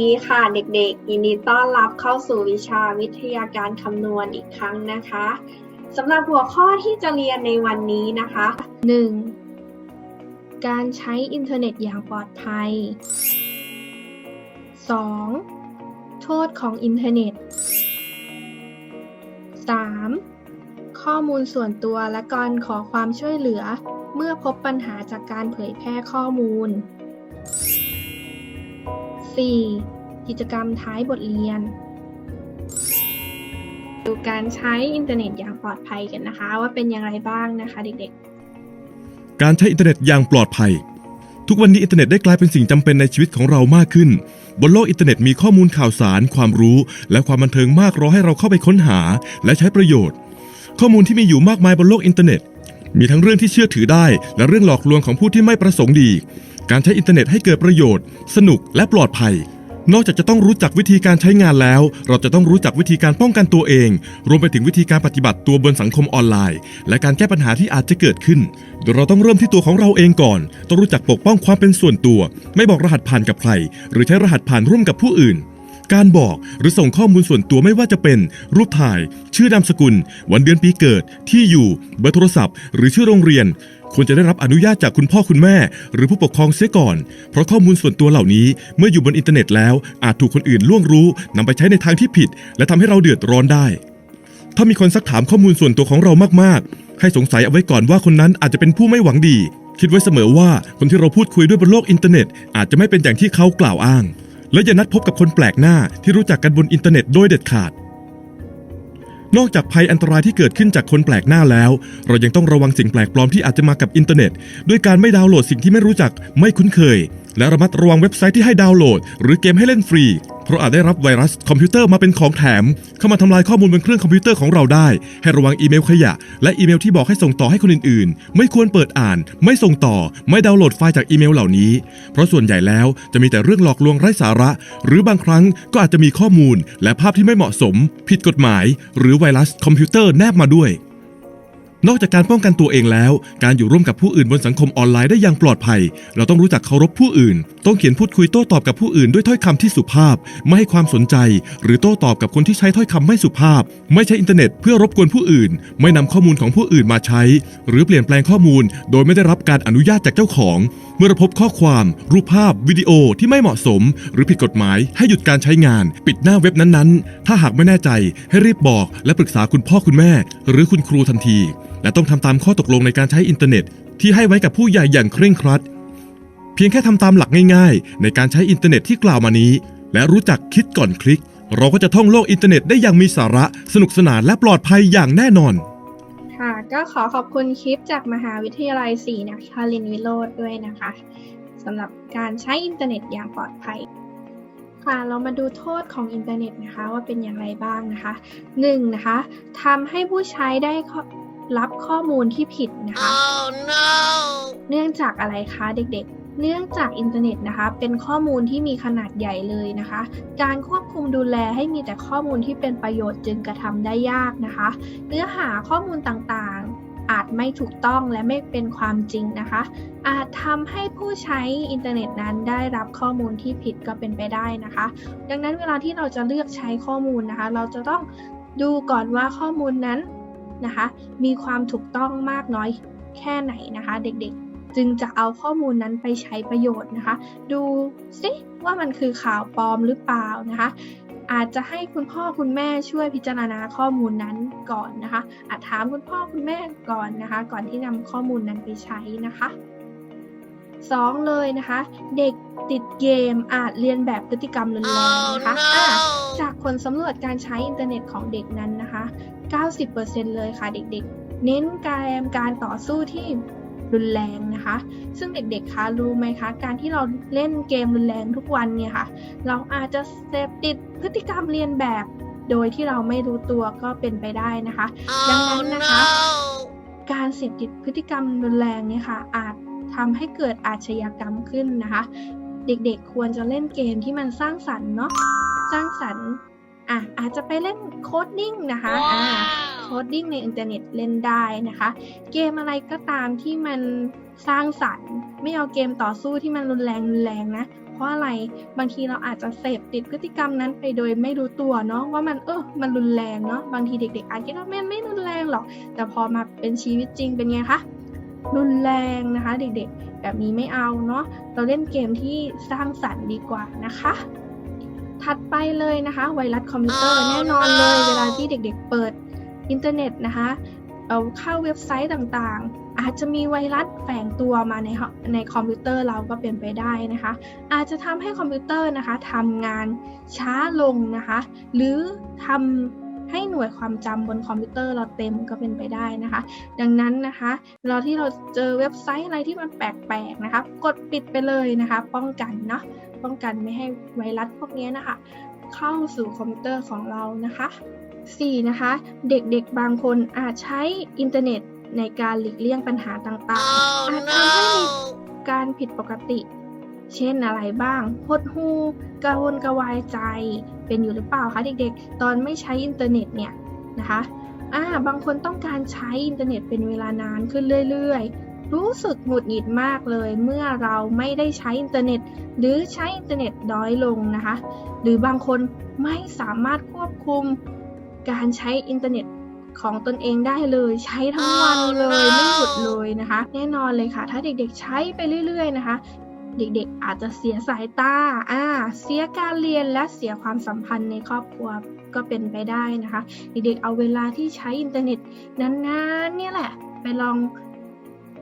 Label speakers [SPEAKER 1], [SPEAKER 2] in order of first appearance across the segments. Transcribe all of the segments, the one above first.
[SPEAKER 1] ดีค่ะเด็กๆ ยินดีต้อนรับเข้าสู่วิชาวิทยาการคำนวณอีกครั้งนะคะสำหรับหัวข้อที่จะเรียนในวันนี้นะคะ 1. การใช้อินเทอร์เน็ตอย่างปลอดภัย 2. โทษของอินเทอร์เน็ต 3. ข้อมูลส่วนตัวและการขอความช่วยเหลือ เมื่อพบปัญหาจากการเผยแพร่ข้อมูล 4. กิจกรรมท้ายบทเรียน ดูการใช้อินเทอร์เน็ตอย่างปลอดภัยกันนะคะ ว่าเป็นอย่างไรบ้างนะคะเด็กๆ
[SPEAKER 2] การใช้อินเทอร์เน็ตอย่างปลอดภัย ทุกวันนี้อินเทอร์เน็ตได้กลายเป็นสิ่งจำเป็นในชีวิตของเรามากขึ้น บนโลกอินเทอร์เน็ตมีข้อมูลข่าวสาร ความรู้ และความบันเทิงมากรอให้เราเข้าไปค้นหา และใช้ประโยชน์ ข้อมูลที่มีอยู่มากมายบนโลกอินเทอร์เน็ต มีทั้งเรื่องที่เชื่อถือได้ และเรื่องหลอกลวงของผู้ที่ไม่ประสงค์ดีการใช้อินเทอร์เน็ตให้เกิดประโยชน์ สนุกและปลอดภัย นอกจากจะต้องรู้จักวิธีการใช้งานแล้ว เราจะต้องรู้จักวิธีการป้องกันตัวเอง รวมไปถึงวิธีการปฏิบัติตัวบนสังคมออนไลน์ และการแก้ปัญหาที่อาจจะเกิดขึ้น โดยเราต้องเริ่มที่ตัวของเราเองก่อน ต้องรู้จักปกป้องความเป็นส่วนตัว ไม่บอกรหัสผ่านกับใคร หรือใช้รหัสผ่านร่วมกับผู้อื่น การบอกหรือส่งข้อมูลส่วนตัวไม่ว่าจะเป็น รูปถ่าย ชื่อนามสกุล วันเดือนปีเกิด ที่อยู่ เบอร์โทรศัพท์ หรือชื่อโรงเรียน ควรจะได้รับอนุญาตจากคุณพ่อคุณแม่ หรือผู้ปกครองเสียก่อน เพราะข้อมูลส่วนตัวเหล่านี้เมื่ออยู่บนอินเทอร์เน็ตแล้วอาจถูกคนอื่นล่วงรู้นำไปใช้ในทางที่ผิด และทำให้เราเดือดร้อนได้ ถ้ามีคนซักถามข้อมูลส่วนตัวของเรามากๆ ให้สงสัยเอาไว้ก่อนว่าคนนั้นอาจจะเป็นผู้ไม่หวังดี คิดไว้เสมอว่าคนที่เราพูดคุยด้วยบนโลกอินเทอร์เน็ต อาจจะไม่เป็นอย่างที่เขากล่าวอ้าง และอย่านัดพบกับคนแปลกหน้าที่รู้จักกันบนอินเทอร์เน็ตโดยเด็ดขาด นอกจากภัยอันตรายที่เกิดขึ้นจากคนแปลกหน้าแล้ว เรายังต้องระวังสิ่งแปลกปลอมที่อาจจะมากับอินเทอร์เน็ต ด้วยการไม่ดาวน์โหลดสิ่งที่ไม่รู้จักไม่คุ้นเคย และระมัดระวังเว็บไซต์ที่ให้ดาวน์โหลด หรือเกมให้เล่นฟรี เพราะอาจได้รับไวรัสคอมพิวเตอร์มาเป็นของแถม เข้ามาทำลายข้อมูลบนเครื่องคอมพิวเตอร์ของเราได้ ให้ระวังอีเมลขยะ และอีเมลที่บอกให้ส่งต่อให้คนอื่นๆ ไม่ควรเปิดอ่าน ไม่ส่งต่อ ไม่ดาวน์โหลดไฟล์จากอีเมลเหล่านี้ เพราะส่วนใหญ่แล้วจะมีแต่เรื่องหลอกลวงไร้สาระ หรือบางครั้งก็อาจจะมีข้อมูล และภาพที่ไม่เหมาะสม ผิดกฎหมาย หรือไวรัสคอมพิวเตอร์แนบมาด้วย นอกจากการป้องกันตัวเองแล้ว การอยู่ร่วมกับผู้อื่นบนสังคมออนไลน์ได้อย่างปลอดภัย เราต้องรู้จักเคารพผู้อื่น ต้องเขียนพูดคุยโต้ตอบกับผู้อื่นด้วยถ้อยคำที่สุภาพ ไม่ให้ความสนใจ หรือโต้ตอบกับคนที่ใช้ถ้อยคำไม่สุภาพ ไม่ใช้อินเทอร์เน็ตเพื่อรบกวนผู้อื่น ไม่นำข้อมูลของผู้อื่นมาใช้ หรือเปลี่ยนแปลงข้อมูล โดยไม่ได้รับการอนุญาตจากเจ้าของ เมื่อพบข้อความ รูปภาพ วิดีโอที่ไม่เหมาะสม หรือผิดกฎหมาย ให้หยุดการใช้งาน ปิดหน้าเว็บนั้นๆ ถ้าหากไม่แน่ใจ ให้รีบบอก และปรึกษาคุณพ่อคุณแม่ หรือคุณครูทันที และต้องทำตามข้อตกลงในการใช้อินเทอร์เน็ต ที่ให้ไว้กับผู้ใหญ่อย่างเคร่งครัด เพียงแค่ทำตามหลักง่ายๆ ในการใช้อินเทอร์เน็ตที่กล่าวมานี้ และรู้จักคิดก่อนคลิก เราก็จะท่องโลกอินเทอร์เน็ตได้อย่างมีสาระ สนุกสนานและปลอดภัยอย่างแน่นอน
[SPEAKER 1] ค่ะก็ขอขอบคุณคลิปจากมหาวิทยาลัยศรีนครินทร์วิโรธด้วยนะคะสำหรับการใช้อินเทอร์เน็ตอย่างปลอดภัยค่ะเรามาดูโทษของอินเทอร์เน็ตนะคะว่าเป็นอย่างไรบ้างนะคะ 1. นะคะทำให้ผู้ใช้ได้ รับข้อมูลที่ผิดนะคะ
[SPEAKER 3] Oh no!
[SPEAKER 1] เนื่องจากอะไรคะเด็กๆ เนื่องจากอินเทอร์เน็ตนะคะ เป็นข้อมูลที่มีขนาดใหญ่เลยนะคะ การควบคุมดูแลให้มีแต่ข้อมูลที่เป็นประโยชน์จึงกระทำได้ยากนะคะ เนื้อหาข้อมูลต่างๆ อาจไม่ถูกต้องและไม่เป็นความจริงนะคะ อาจทำให้ผู้ใช้อินเทอร์เน็ตนั้นได้รับข้อมูลที่ผิดก็เป็นไปได้นะคะ ดังนั้นเวลาที่เราจะเลือกใช้ข้อมูลนะคะ เราจะต้องดูก่อนว่าข้อมูลนั้น นะคะ มีความถูกต้องมากน้อยแค่ไหนนะคะ เด็กๆ จึงจะเอาข้อมูลนั้นไปใช้ประโยชน์นะคะ ดูซิว่ามันคือข่าวปลอมหรือเปล่านะคะ อาจจะให้คุณพ่อคุณแม่ช่วยพิจารณาข้อมูลนั้นก่อนนะคะ อาจถามคุณพ่อคุณแม่ก่อนนะคะ ก่อนที่นำข้อมูลนั้นไปใช้นะคะ สองเลยนะคะ เด็กติดเกมอาจเรียนแบบพฤติกรรมรุนแรง
[SPEAKER 3] Oh
[SPEAKER 1] นะคะอะ
[SPEAKER 3] no!
[SPEAKER 1] จากผลสำรวจการใช้อินเทอร์เน็ตของเด็กนั้นนะคะ 90%เลยค่ะเด็กๆ เน้นการการต่อสู้ที่รุนแรงนะคะ ซึ่งเด็กๆ คะรู้ไหมคะ การที่เราเล่นเกมรุนแรงทุกวันเนี่ยค่ะ เราอาจจะเสพติดพฤติกรรมเรียนแบบ โดยที่เราไม่รู้ตัวก็เป็นไปได้นะคะดัง
[SPEAKER 3] Oh
[SPEAKER 1] นั้นนะคะ
[SPEAKER 3] no!
[SPEAKER 1] การเสพติดพฤติกรรมรุนแรงเนี่ยค่ะ อาจ ทำให้เกิดอาชญากรรมขึ้นนะคะ เด็กๆควรจะเล่นเกมที่มันสร้างสรรค์เนาะสร้างสรรค์อะอาจจะไปเล่นโคดดิ้งนะคะอ่าโคดดิ้งในอินเทอร์เน็ตเล่นได้นะคะ เกมอะไรก็ตามที่มันสร้างสรรค์ ไม่เอาเกมต่อสู้ที่มันรุนแรงรุนแรงนะคราะอะไรบางทีเราอาจจะเสพติดพฤติกรรมนั้นไปโดยไม่รู้ตัวเนาะว่ามันเออมันรุนแรงเนาะบางทีเด็ก ๆอาจคิดว่ามันไม่รุนแรงหรอก แต่พอมาเป็นชีวิตจริงเป็นไงคะ รุนแรงนะคะ เด็กๆ แบบนี้ไม่เอาเนาะเราเล่นเกมที่สร้างสรรค์ดีกว่านะคะ ถัดไปเลยนะคะ ไวรัสคอมพิวเตอร์แน่นอนเลย เวลาที่เด็กๆ เปิดอินเทอร์เน็ตนะคะเอาเข้าเว็บไซต์ต่างๆ อาจจะมีไวรัสแฝงตัวมาในฮในคอมพิวเตอร์เราก็เป็นไปได้นะคะ อาจจะทำให้คอมพิวเตอร์นะคะทำงานช้าลงนะคะ หรือทำ ให้หน่วยความจำบนคอมพิวเตอร์เราเต็มก็เป็นไปได้นะคะ ดังนั้นนะคะเราที่เราเจอเว็บไซต์อะไรที่มันแปลกๆนะคะกดปิดไปเลยนะคะ ป้องกันเนาะป้องกันไม่ให้ไวรัสพวกนี้นะคะ เข้าสู่คอมพิวเตอร์ของเรานะคะ 4. นะคะ เด็กๆบางคนอาจใช้อินเทอร์เน็ตในการหลีกเลี่ยงปัญหาต่างๆอาจทำให้มีการผิดปกติ เช่นอะไรบ้างหดหูกระวนกระวายใจ เป็นอยู่หรือเปล่าคะเด็กๆ ตอนไม่ใช้อินเทอร์เน็ตเนี่ยนะคะอ่าบางคนต้องการใช้อินเทอร์เน็ตเป็นเวลานานขึ้นเรื่อยๆ รู้สึกหงุดหงิดมากเลย เมื่อเราไม่ได้ใช้อินเทอร์เน็ต หรือใช้อินเทอร์เน็ตน้อยลงนะคะ หรือบางคนไม่สามารถควบคุมการใช้อินเทอร์เน็ตของตนเองได้เลยใช้ทั้งวันเลยไม่หยุดเลยนะคะ แน่นอนเลยค่ะ ถ้าเด็กๆใช้ไปเรื่อย ๆ นะคะ เด็กๆ อาจจะเสียสายตาอ่าเสียการเรียนและเสียความสัมพันธ์ในครอบครัวก็เป็นไปได้นะคะ เด็กๆ เอาเวลาที่ใช้อินเทอร์เน็ตนานๆเนี่ยแหละ ไปลอง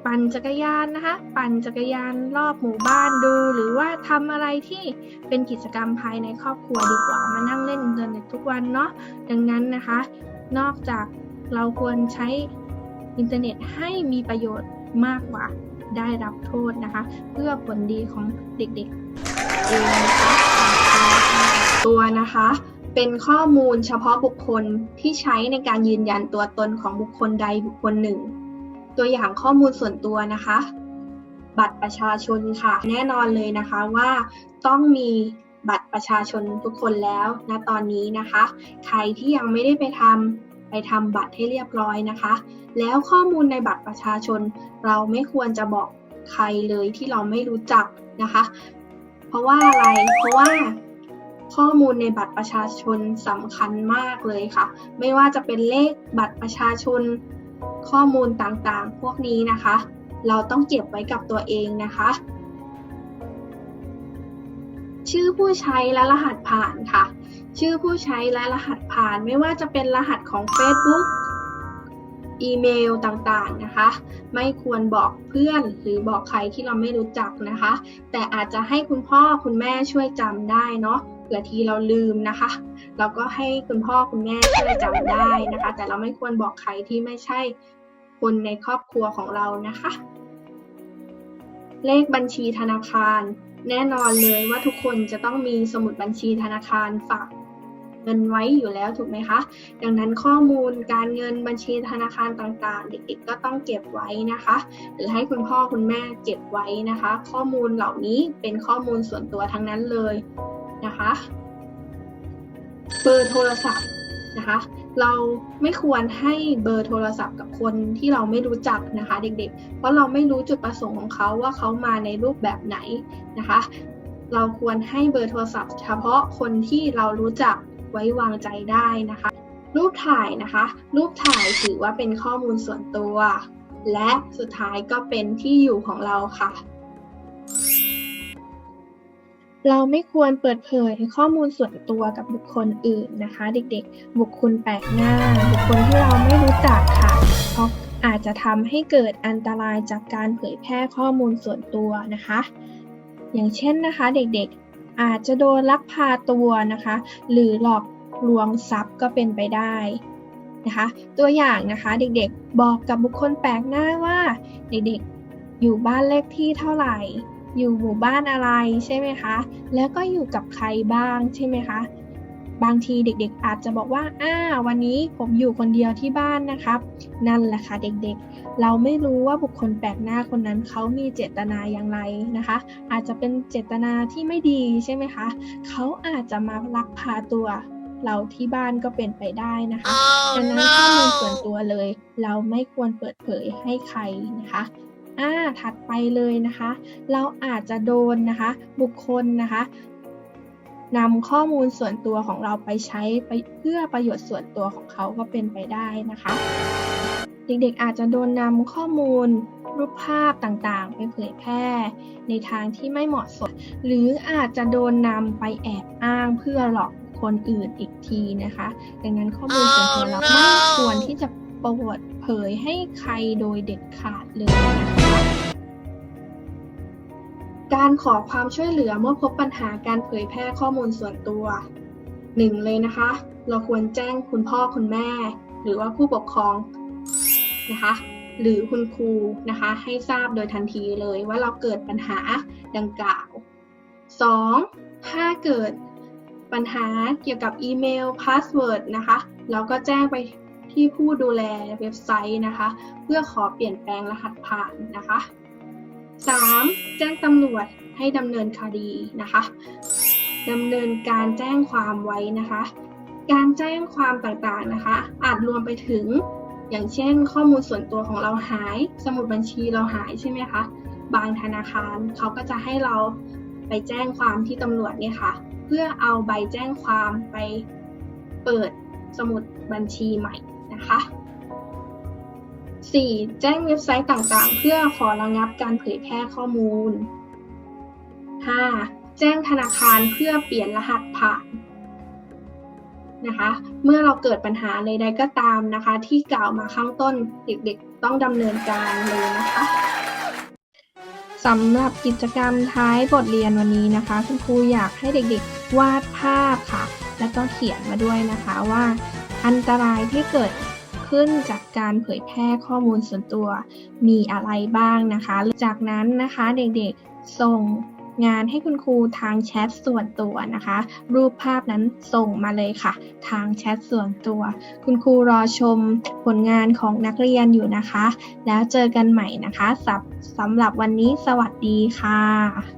[SPEAKER 1] ปั่นจักรยานนะคะ ปั่นจักรยานรอบหมู่บ้านดู หรือว่าทำอะไรที่เป็นกิจกรรมภายในครอบครัวดีกว่ามานั่งเล่นอินเทอร์เน็ตทุกวันเนาะดังนั้นนะคะ นอกจากเราควรใช้อินเทอร์เน็ตให้มีประโยชน์มากกว่า ได้รับโทษนะคะ เพื่อผลดีของเด็กๆเองนะคะตัวนะคะเป็นข้อมูลเฉพาะบุคคลที่ใช้ในการยืนยันตัวตนของบุคคลใดบุคคลหนึ่ง ตัวอย่างข้อมูลส่วนตัวนะคะ บัตรประชาชนค่ะ แน่นอนเลยนะคะว่าต้องมีบัตรประชาชนทุกคนแล้วณตอนนี้นะคะ ใครที่ยังไม่ได้ไปทำ ไปทำบัตรให้เรียบร้อยนะคะ แล้วข้อมูลในบัตรประชาชน เราไม่ควรจะบอกใครเลยที่เราไม่รู้จักนะคะ เพราะว่าอะไร เพราะว่าข้อมูลในบัตรประชาชนสำคัญมากเลยค่ะ ไม่ว่าจะเป็นเลขบัตรประชาชนข้อมูลต่างๆ พวกนี้นะคะ เราต้องเก็บไว้กับตัวเองนะคะ ชื่อผู้ใช้และรหัสผ่านค่ะ ชื่อผู้ใช้และรหัสผ่านไม่ว่าจะเป็นรหัสของ Facebook อีเมลต่างๆนะคะ ไม่ควรบอกเพื่อนหรือบอกใครที่เราไม่รู้จักนะคะ แต่อาจจะให้คุณพ่อคุณแม่ช่วยจำได้เนาะเผื่อทีเราลืมนะคะ เราก็ให้คุณพ่อคุณแม่ช่วยจำได้นะคะ แต่เราไม่ควรบอกใครที่ไม่ใช่คนในครอบครัวของเรานะคะ เลขบัญชีธนาคาร แน่นอนเลยว่าทุกคนจะต้องมีสมุดบัญชีธนาคารฝาก เงินไว้อยู่แล้วถูกไหมคะ ดังนั้นข้อมูลการเงินบัญชีธนาคารต่างๆ เด็กๆก็ต้องเก็บไว้นะคะ หรือให้คุณพ่อคุณแม่เก็บไว้นะคะ ข้อมูลเหล่านี้เป็นข้อมูลส่วนตัวทั้งนั้นเลยนะคะเบอร์โทรศัพท์นะคะ เราไม่ควรให้เบอร์โทรศัพท์กับคนที่เราไม่รู้จักนะคะ เด็กๆ เพราะเราไม่รู้จุดประสงค์ของเขาว่าเขามาในรูปแบบไหนนะคะ เราควรให้เบอร์โทรศัพท์ เฉพาะคนที่เรารู้จัก ไว้วางใจได้นะคะ รูปถ่ายนะคะ รูปถ่ายถือว่าเป็นข้อมูลส่วนตัว และสุดท้ายก็เป็นที่อยู่ของเราค่ะ เราไม่ควรเปิดเผยข้อมูลส่วนตัวกับบุคคลอื่นนะคะ เด็กๆ บุคคลแปลกหน้า บุคคลที่เราไม่รู้จักค่ะเพราะอาจจะทำให้เกิดอันตรายจากการเผยแพร่ข้อมูลส่วนตัวนะคะ อย่างเช่นนะคะ เด็กๆ อาจจะโดนลักพาตัวนะคะ หรือหลอกลวงทรัพย์ก็เป็นไปได้นะคะ ตัวอย่างนะคะเด็กๆบอกกับบุคคลแปลกหน้าว่า เด็กๆอยู่บ้านเลขที่เท่าไหร่ อยู่หมู่บ้านอะไรใช่ไหมคะ แล้วก็อยู่กับใครบ้างใช่ไหมคะ บางทีเด็กๆ อาจจะบอกว่า อ้า วันนี้ผมอยู่คนเดียวที่บ้านนะครับ นั่นแหละค่ะเด็กๆ เราไม่รู้ว่าบุคคลแปลกหน้าคนนั้นเขามีเจตนาอย่างไรนะคะ อาจจะเป็นเจตนาที่ไม่ดีใช่ไหมคะ เขาอาจจะมาลักพาตัวเราที่บ้านก็เป็นไปได้นะคะดังนั้นข้อมูลส่วนตัวเลย เราไม่ควรเปิดเผยให้ใครนะคะอ่าถัดไปเลยนะคะ เราอาจจะโดนนะคะ บุคคลนะคะ นำข้อมูลส่วนตัวของเราไปใช้ไปเพื่อประโยชน์ส่วนตัวของเขาก็เป็นไปได้นะคะ เด็กๆอาจจะโดนนำข้อมูลรูปภาพต่างๆ ไปเผยแพร่ ในทางที่ไม่เหมาะสม หรืออาจจะโดนนำไปแอบอ้างเพื่อหลอกคนอื่นอีกทีนะคะ ดังนั้นข้อมูลส่วนตัวเราไม่ควรที่จะเปิดเผยให้ใครโดยเด็ดขาดเลยนะคะ การขอความช่วยเหลือเมื่อพบปัญหาการเผยแพร่ข้อมูลส่วนตัวหนึ่งเลยนะคะ เราควรแจ้งคุณพ่อคุณแม่ หรือว่าผู้ปกครองนะคะหรือคุณครูนะคะให้ทราบโดยทันทีเลยว่าเราเกิดปัญหาดังกล่าว 2. ถ้าเกิดปัญหาเกี่ยวกับอีเมลพาสเวิร์ดนะคะเราก็แจ้งไปที่ผู้ดูแลเว็บไซต์นะคะ เพื่อขอเปลี่ยนแปลงรหัสผ่านนะคะ 3. แจ้งตำรวจให้ดำเนินคดีนะคะดำเนินการแจ้งความไว้นะคะ การแจ้งความต่างๆนะคะ อาจรวมไปถึง อย่างเช่น ข้อมูลส่วนตัวของเราหาย สมุดบัญชีเราหายใช่ไหมคะ บางธนาคารเขาก็จะให้เราไปแจ้งความที่ตำรวจเนี่ยค่ะ เพื่อเอาใบแจ้งความไปเปิดสมุดบัญชีใหม่นะคะ 4. แจ้งเว็บไซต์ต่างๆ เพื่อขอระงับการเผยแพร่ข้อมูล 5. แจ้งธนาคารเพื่อเปลี่ยนรหัสผ่านนะคะ เมื่อเราเกิดปัญหาใดๆก็ตามนะคะ ที่กล่าวมาข้างต้นเด็กๆต้องดำเนินการเลยนะคะสำหรับกิจกรรมท้ายบทเรียนวันนี้นะคะ คุณครูอยากให้เด็กๆวาดภาพค่ะ แล้วก็เขียนมาด้วยนะคะว่า อันตรายที่เกิด ขึ้นจากการเผยแพร่ข้อมูลส่วนตัวมีอะไรบ้างนะคะ จากนั้นนะคะเด็กๆส่งงานให้คุณครูทางแชทส่วนตัวนะคะ รูปภาพนั้นส่งมาเลยค่ะ ทางแชทส่วนตัว คุณครูรอชมผลงานของนักเรียนอยู่นะคะ แล้วเจอกันใหม่นะคะสำหรับวันนี้สวัสดีค่ะ